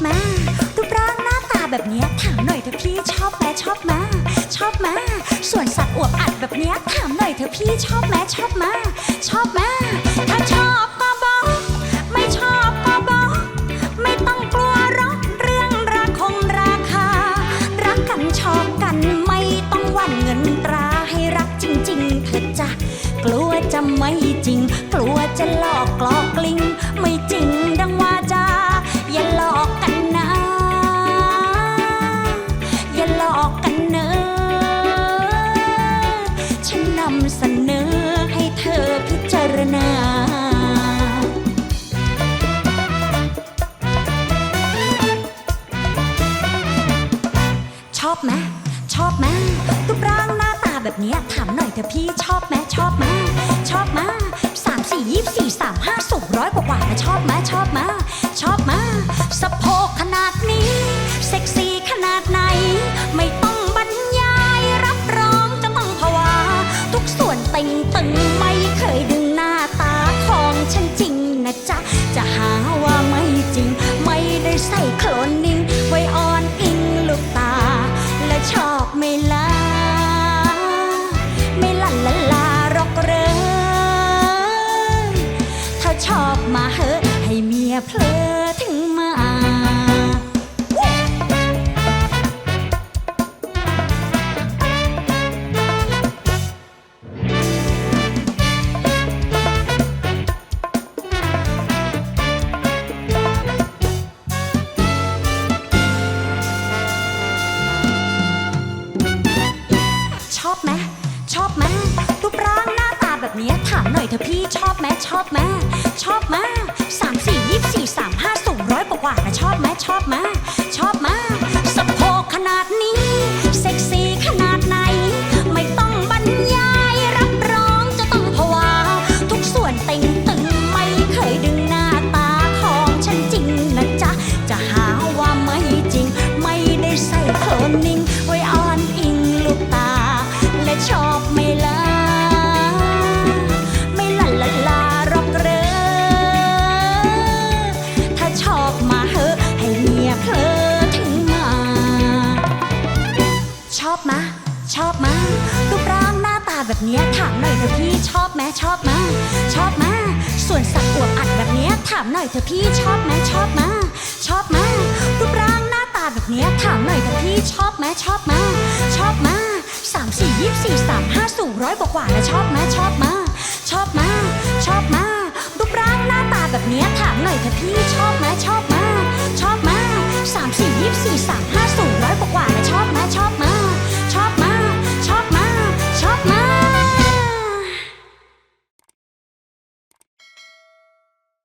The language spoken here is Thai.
ไหมารูปร่างหน้าตาแบบเนี้ยถามหน่อยเถอะพี่ชอบไหมชอบไหมาชอบไหมาส่วนสัตว์อวบอัดแบบเนี้ยถามหน่อยเถอะพี่ชอบไหมชอบไหมาชอบไหมาถ้าชอบก็บอกไม่ชอบก็บอกไม่ต้องกลัวหรอกเรื่องราคงราคา รักกันชอบกันไม่ต้องหวั่นเงินตรา ไหมชอบไหมรูปร่างหน้าตาแบบเนี้ยถามหน่อยเถอะพี่ชอบไหมชอบไหมชอบไหมสามสี่ยี่สี่สามห้าสูงร้อยกว่ากว่านะชอบไหมชอบ เถอะพี่ชอบไหมชอบไหมชอบไหมสามสี่ยี่สี่สามห้าสูงร้อยกว่าๆนะชอบไหมชอบไหม ชอบมะ ชอบมะรูปร่างหน้าตาแบบนี้ถามหน่อยเถอะพี่ชอบไหมชอบมะ ชอบมะส่วนสัตว์อวบอัดแบบนี้ถามหน่อยเถอะพี่ชอบไหมชอบมะ ชอบมะรูปร่างหน้าตาแบบนี้ถามหน่อยเถอะพี่ชอบไหมชอบมะ ชอบมะสามสี่ยี่สี่สามห้าสูงร้อยกว่าแล้วชอบไหมชอบมะ ชอบมะ ชอบมะรูปร่างหน้าตาแบบนี้ถามหน่อยเถอะพี่ชอบไหมชอบ